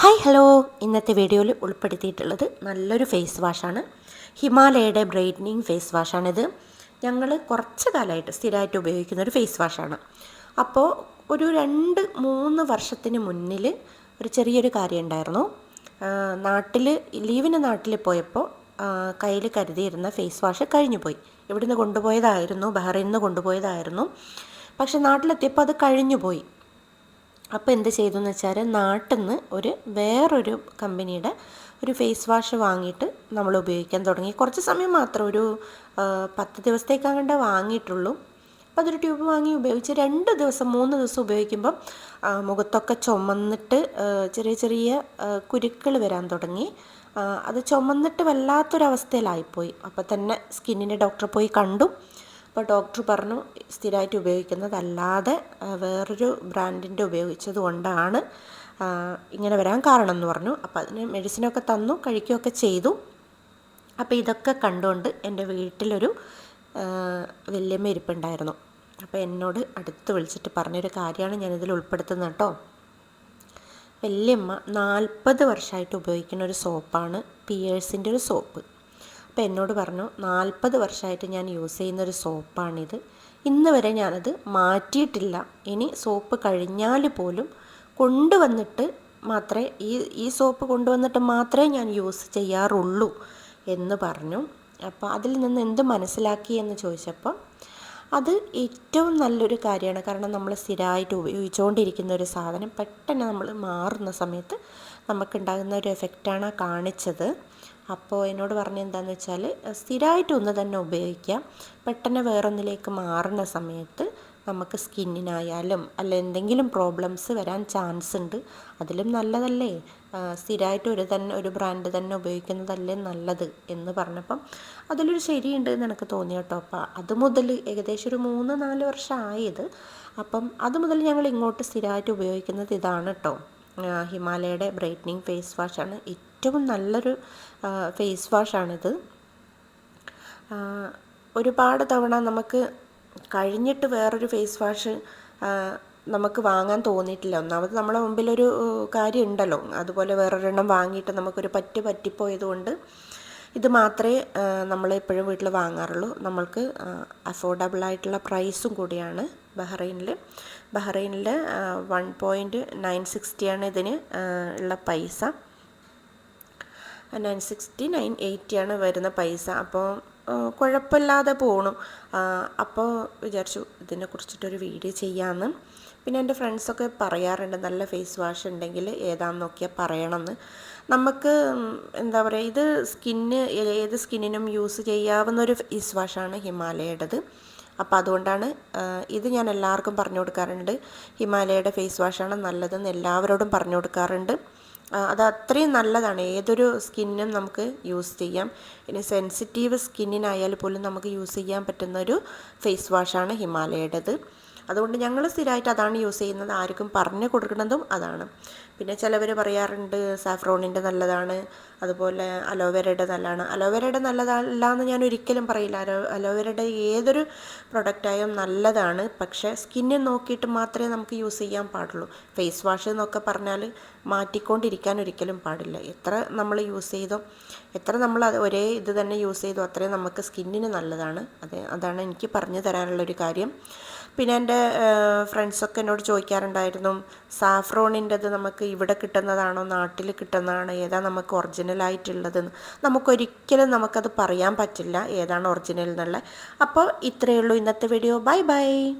Hi hello. ഇന്നത്തെ വീഡിയോയിൽ ഉൾപ്പെടുത്തിയിട്ടുള്ളത് നല്ലൊരു ഫേസ് വാഷാണ്. ഹിമാലയയുടെ ബ്രൈറ്റനിങ് ഫേസ് വാഷാണിത്. ഞങ്ങൾ കുറച്ച് കാലമായിട്ട് സ്ഥിരമായിട്ട് ഉപയോഗിക്കുന്ന ഒരു ഫേസ് വാഷാണ്. അപ്പോൾ ഒരു രണ്ട് മൂന്ന് വർഷത്തിന് മുന്നിൽ ഒരു ചെറിയൊരു കാര്യം ഉണ്ടായിരുന്നു. നാട്ടിൽ ലീവിന് നാട്ടിൽ പോയപ്പോൾ കയ്യിൽ കരുതിയിരുന്ന ഫേസ് വാഷ് കഴിഞ്ഞു പോയി. ഇവിടുന്ന് കൊണ്ടുപോയതായിരുന്നു ബഹ്റൈനിൽ നിന്ന് കൊണ്ടുപോയതായിരുന്നു. പക്ഷെ നാട്ടിലെത്തിയപ്പോൾ അത് കഴിഞ്ഞു പോയി. അപ്പോൾ എന്ത് ചെയ്തു എന്ന് വെച്ചാൽ നാട്ടിൽ നിന്ന് ഒരു വേറൊരു കമ്പനിയുടെ ഒരു ഫേസ് വാഷ് വാങ്ങിയിട്ട് നമ്മൾ ഉപയോഗിക്കാൻ തുടങ്ങി. കുറച്ച് സമയം മാത്രം ഒരു പത്ത് ദിവസത്തേക്കാൻ അങ്ങോട്ട് വാങ്ങിയിട്ടുള്ളൂ. അപ്പോൾ അതൊരു ട്യൂബ് വാങ്ങി ഉപയോഗിച്ച് രണ്ട് ദിവസം മൂന്ന് ദിവസം ഉപയോഗിക്കുമ്പം മുഖത്തൊക്കെ ചുമന്നിട്ട് ചെറിയ ചെറിയ കുരുക്കൾ വരാൻ തുടങ്ങി. അത് ചുമന്നിട്ട് വല്ലാത്തൊരവസ്ഥയിലായിപ്പോയി. അപ്പോൾ തന്നെ സ്കിന്നിന്റെ ഡോക്ടറെ പോയി കണ്ടു. അപ്പോൾ ഡോക്ടർ പറഞ്ഞു സ്ഥിരമായിട്ട് ഉപയോഗിക്കുന്നതല്ലാതെ വേറൊരു ബ്രാൻഡിന്റെ ഉപയോഗിച്ചത് കൊണ്ടാണ് ഇങ്ങനെ വരാൻ കാരണം എന്ന് പറഞ്ഞു. അപ്പോൾ അതിന് മെഡിസിനൊക്കെ തന്നു കഴിക്കുകയൊക്കെ ചെയ്തു. അപ്പോൾ ഇതൊക്കെ കണ്ടുകൊണ്ട് എന്റെ വീട്ടിലൊരു വല്യമ്മ ഇരിപ്പുണ്ടായിരുന്നു. അപ്പോൾ എന്നോട് അടുത്ത് വിളിച്ചിട്ട് പറഞ്ഞൊരു കാര്യമാണ് ഞാനിതിൽ ഉൾപ്പെടുത്തുന്നത് കേട്ടോ. വല്യമ്മ നാൽപ്പത് വർഷമായിട്ട് ഉപയോഗിക്കുന്ന ഒരു സോപ്പാണ് പിയേഴ്സിന്റെ ഒരു സോപ്പ്. അപ്പോൾ എന്നോട് പറഞ്ഞു നാൽപ്പത് വർഷമായിട്ട് ഞാൻ യൂസ് ചെയ്യുന്ന ഒരു സോപ്പാണിത്. ഇന്ന് വരെ ഞാനത് മാറ്റിയിട്ടില്ല. ഇനി സോപ്പ് കഴിഞ്ഞാൽ പോലും കൊണ്ടുവന്നിട്ട് മാത്രമേ ഈ ഈ സോപ്പ് കൊണ്ടുവന്നിട്ട് മാത്രമേ ഞാൻ യൂസ് ചെയ്യാറുള്ളൂ എന്ന് പറഞ്ഞു. അപ്പോൾ അതിൽ നിന്ന് എന്ത് മനസ്സിലാക്കി എന്ന് ചോദിച്ചപ്പോൾ അത് ഏറ്റവും നല്ലൊരു കാര്യമാണ്. കാരണം നമ്മൾ സ്ഥിരമായിട്ട് ഉപയോഗിച്ചുകൊണ്ടിരിക്കുന്ന ഒരു സാധനം പെട്ടെന്ന് നമ്മൾ മാറുന്ന സമയത്ത് നമുക്കുണ്ടാകുന്ന ഒരു എഫക്റ്റാണ് കാണിച്ചത്. അപ്പോൾ എന്നോട് പറഞ്ഞ എന്താണെന്ന് വെച്ചാൽ സ്ഥിരമായിട്ട് ഒന്ന് തന്നെ ഉപയോഗിക്കാം. പെട്ടെന്ന് വേറൊന്നിലേക്ക് മാറുന്ന സമയത്ത് നമുക്ക് സ്കിന്നിനായാലും അല്ല എന്തെങ്കിലും പ്രോബ്ലംസ് വരാൻ ചാൻസ് ഉണ്ട്. അതിലും നല്ലതല്ലേ? സ്ഥിരമായിട്ട് ഒരു തന്നെ ഒരു ബ്രാൻഡ് തന്നെ ഉപയോഗിക്കുന്നതല്ലേ നല്ലത് എന്ന് പറഞ്ഞപ്പം അതിലൊരു ശരിയുണ്ട് എന്ന് എനിക്ക് തോന്നി കേട്ടോ. അപ്പം അത് മുതൽ ഏകദേശം ഒരു മൂന്ന് നാല് വർഷം ആയത്. അപ്പം അത് മുതൽ ഞങ്ങൾ ഇങ്ങോട്ട് സ്ഥിരമായിട്ട് ഉപയോഗിക്കുന്നത് ഇതാണ് കേട്ടോ. ഹിമാലയയുടെ ബ്രൈറ്റനിങ് ഫേസ് വാഷാണ് ഏറ്റവും നല്ലൊരു ഫേസ് വാഷാണിത്. ഒരുപാട് തവണ നമുക്ക് കഴിഞ്ഞിട്ട് വേറൊരു ഫേസ് വാഷ് നമുക്ക് വാങ്ങാൻ തോന്നിയിട്ടില്ല. ഒന്നാമത് നമ്മുടെ മുമ്പിലൊരു കാര്യം ഉണ്ടല്ലോ അതുപോലെ വേറൊരെണ്ണം വാങ്ങിയിട്ട് നമുക്കൊരു പറ്റ് പറ്റിപ്പോയതുകൊണ്ട് ഇത് മാത്രമേ നമ്മൾ എപ്പോഴും വീട്ടിൽ വാങ്ങാറുള്ളൂ. നമ്മൾക്ക് അഫോർഡബിൾ ആയിട്ടുള്ള പ്രൈസും കൂടിയാണ് ബഹ്റൈനിൽ ബഹ്റൈനിൽ വൺ പോയിന്റ് നയൻ സിക്സ്റ്റിയാണ് ഇതിന് ഉള്ള പൈസ. നയൻ സിക്സ്റ്റി നയൻ എയ്റ്റിയാണ് വരുന്ന പൈസ. അപ്പോൾ കുഴപ്പമില്ലാതെ പോണു. അപ്പോൾ വിചാരിച്ചു ഇതിനെ കുറിച്ചിട്ടൊരു വീഡിയോ ചെയ്യാമെന്ന് പിന്നെ എന്റെ ഫ്രണ്ട്സൊക്കെ പറയാറുണ്ട് നല്ല ഫേസ് വാഷ് ഉണ്ടെങ്കിൽ ഏതാണെന്ന് നോക്കിയാൽ പറയണമെന്ന്. നമുക്ക് എന്താ പറയുക ഇത് സ്കിന്ന് ഏത് സ്കിന്നിനും യൂസ് ചെയ്യാവുന്ന ഒരു ഫേസ് വാഷാണ് ഹിമാലയയുടേത്. അപ്പോൾ അതുകൊണ്ടാണ് ഇത് ഞാൻ എല്ലാവർക്കും പറഞ്ഞു കൊടുക്കാറുണ്ട്. ഹിമാലയയുടെ ഫേസ് വാഷാണ് നല്ലതെന്ന് എല്ലാവരോടും പറഞ്ഞു കൊടുക്കാറുണ്ട്. അത് അത്രയും നല്ലതാണ്. ഏതൊരു സ്കിന്നും നമുക്ക് യൂസ് ചെയ്യാം. ഇനി സെൻസിറ്റീവ് സ്കിന്നിനായാൽ പോലും നമുക്ക് യൂസ് ചെയ്യാൻ പറ്റുന്ന ഒരു ഫേസ് വാഷാണ് ഹിമാലയയുടേത്. അതുകൊണ്ട് ഞങ്ങൾ സ്ഥിരമായിട്ട് അതാണ് യൂസ് ചെയ്യുന്നത്. ആർക്കും പറഞ്ഞു കൊടുക്കുന്നതും അതാണ്. പിന്നെ ചിലവർ പറയാറുണ്ട് സാഫ്രോണിന്റെ നല്ലതാണ് അതുപോലെ അലോവേരയുടെ നല്ലതാണ്. അലോവേരയുടെ നല്ലതല്ല എന്ന് ഞാൻ ഒരിക്കലും പറയില്ല. അലോ അലോവേരയുടെ ഏതൊരു പ്രൊഡക്റ്റായും നല്ലതാണ്. പക്ഷേ സ്കിന്നെ നോക്കിയിട്ട് മാത്രമേ നമുക്ക് യൂസ് ചെയ്യാൻ പാടുള്ളൂ. ഫേസ് വാഷ് എന്നൊക്കെ പറഞ്ഞാൽ മാറ്റിക്കൊണ്ടിരിക്കാൻ ഒരിക്കലും പാടില്ല. എത്ര നമ്മൾ യൂസ് ചെയ്തോ എത്ര നമ്മൾ ഒരേ ഇത് തന്നെ യൂസ് ചെയ്തോ അത്രയും നമുക്ക് സ്കിന്നിന് നല്ലതാണ്. അതെ അതാണ് എനിക്ക് പറഞ്ഞു തരാനുള്ളൊരു കാര്യം. പിന്നെ എന്റെ ഫ്രണ്ട്സൊക്കെ എന്നോട് ചോദിക്കാറുണ്ടായിരുന്നു സാഫ്രോണിന്റെത് നമുക്ക് ഇവിടെ കിട്ടുന്നതാണോ? നാട്ടിൽ കിട്ടുന്നതാണോ? ഏതാ നമുക്ക് ഒറിജിനലായിട്ടുള്ളതെന്ന്? നമുക്കൊരിക്കലും നമുക്കത് പറയാൻ പറ്റില്ല ഏതാണ് ഒറിജിനൽ എന്നുള്ളത് അപ്പോൾ ഇത്രയേ ഉള്ളൂ ഇന്നത്തെ വീഡിയോ. Bye bye.